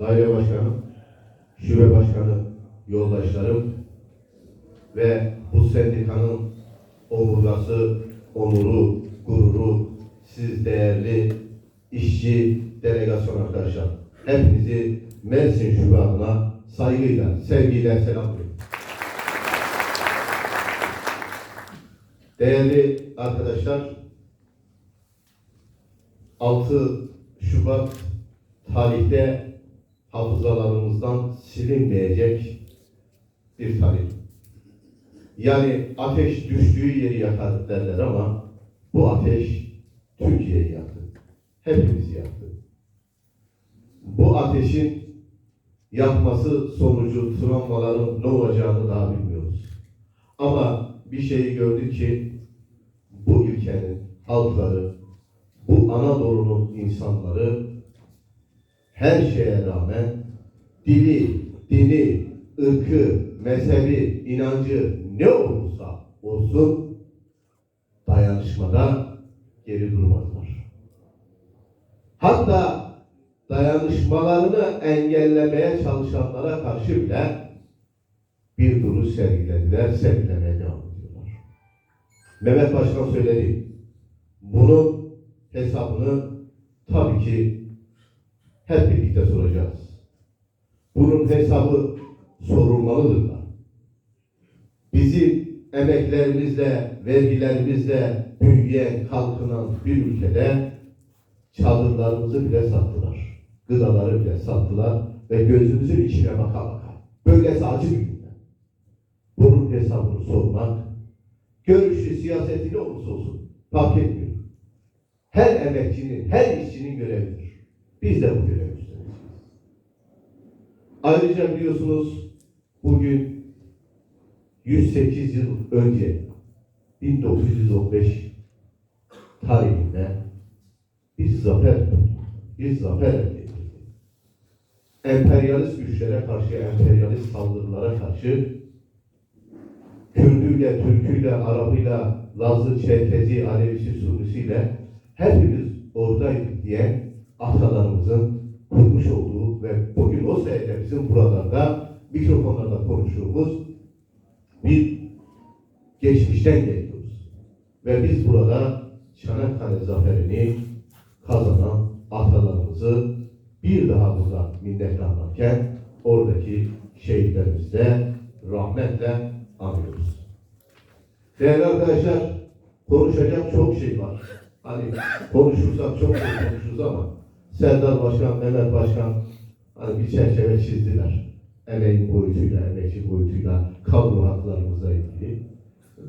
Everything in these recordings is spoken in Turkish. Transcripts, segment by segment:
daire başkanım, şube başkanı yoldaşlarım ve bu sendikanın omurgası, onuru, gururu, siz değerli işçi delegasyon arkadaşlar. Hepinizi Mersin Şube adına saygıyla, sevgiyle selamlıyorum. Değerli arkadaşlar, 6 Şubat tarihte hafızalarımızdan silinmeyecek bir tarih. Yani ateş düştüğü yeri yakar derler ama bu ateş Türkiye'yi yaktı. Hepimizi yaktı. Bu ateşin yakması sonucu travmaların ne olacağını daha bilmiyoruz. Ama bir şeyi gördük ki bu ülkenin halkları, bu Anadolu'nun insanları her şeye rağmen dili, dini, ırkı, mezhebi, inancı ne olursa olsun dayanışmada geri durmadılar. Hatta dayanışmalarını engellemeye çalışanlara karşı bile bir duruş sergilediler, sergilemeye devam ediyorlar. Mehmet Başkan söyledi. Bunun hesabını tabii ki hep birlikte soracağız. Bunun hesabı sorulmalıdır da. Bizim emeklerimizle, vergilerimizle büyüyen, kalkınan bir ülkede çadırlarımızı bile sattılar. Gıdaları bile sattılar ve gözümüzün içine baka baka. Böylesi acı bir günde. Bunun hesabını sormak, görüşü, siyaseti ne olursa olsun fark etmiyor. Her emekçinin, her işçinin görevidir. Biz de bu görevi üstleneceğiz. Ayrıca biliyorsunuz bugün 108 yıl önce 1915 tarihinde bir zafer bir zafer. Emperyalist güçlere karşı, emperyalist saldırılara karşı Kürdüyle, Türküyle, Arabıyla, Lazı, Çerkezi, Alevisi, Sunisiyle hepimiz oradaydık diye atalarımızın kurmuş olduğu ve bugün o sayede bizim buralarda mikrofonlarda konuştuğumuz bir geçmişten geliyoruz. Ve biz burada Çanakkale zaferini kazanan atalarımızı bir daha burada minnettarlarken oradaki şehitlerimizi de rahmetle anıyoruz. Değerli arkadaşlar, konuşacak çok şey var. Hani konuşursak çok şey konuşuruz ama Serdar Başkan, Mehmet Başkan hani bir çerçeve çizdiler. Emeğin boyutuyla, emekçi boyutuyla, kadro haklarımızla ilgili.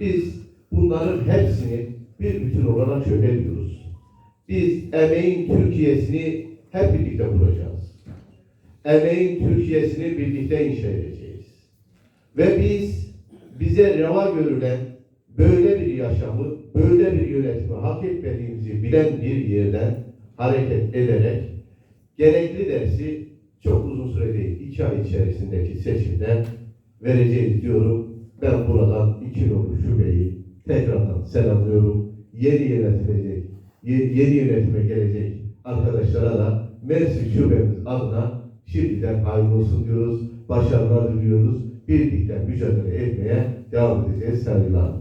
Biz bunların hepsini bir bütün olarak şöyle diyoruz. Biz emeğin Türkiye'sini hep birlikte kuracağız. Emeğin Türkiye'sini birlikte inşa edeceğiz. Ve biz bize reva görülen böyle bir yaşamı, böyle bir yönetimi hak etmediğimizi bilen bir yerden hareket ederek gerekli dersi çok uzun süre değil, iki ay içerisindeki seçimde vereceğiz diyorum. Ben buradan iki nolu şubeyi tekrardan selamlıyorum. Yeni yönetilecek, ye- yeni yönetime gelecek arkadaşlara da Mersin şubemiz adına şimdiden hayırlı olsun diyoruz. Başarılar diliyoruz. Birlikte mücadele etmeye devam edeceğiz. Saygılar.